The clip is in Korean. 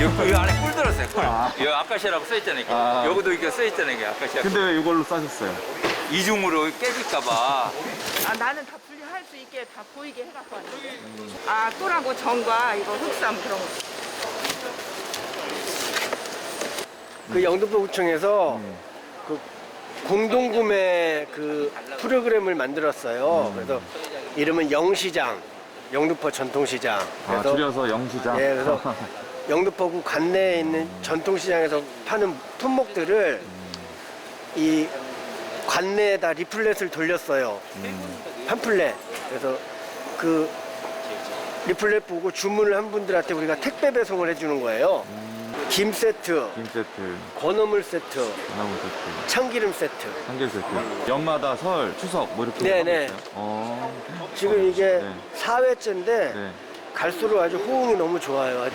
여기, 이 안에 꿀 들었어요. 꿀. 아. 여기 아카시아라고 써 있잖아요. 이게. 아. 여기도 이렇게 써 있잖아요. 이게 아카시아. 근데 왜 이걸로 싸셨어요? 이중으로 깨질까봐. 아, 나는 다 분리할 수 있게 다 보이게 해갖고 왔는데. 아, 꿀하고 정과 이거 흑삼 그런 거. 그 영등포구청에서 그 공동구매 그 프로그램을 만들었어요. 그래서 이름은 영시장, 영등포 전통시장. 아, 그래서 줄여서 영시장. 예, 그래서 영등포구 관내에 있는 전통시장에서 파는 품목들을 이 관내에다 리플렛을 돌렸어요. 팜플렛. 그래서 그 리플렛 보고 주문을 한 분들한테 우리가 택배 배송을 해주는 거예요. 김 세트, 김 세트, 건어물 세트, 하나무 세트, 참기름 세트. 한개 세트. 연마다 설, 추석 뭐 이렇게 네, 하고 네. 있어요? 어. 지금 이게 네. 사 4회째인데 네. 갈수록 아주 호응이 너무 좋아요.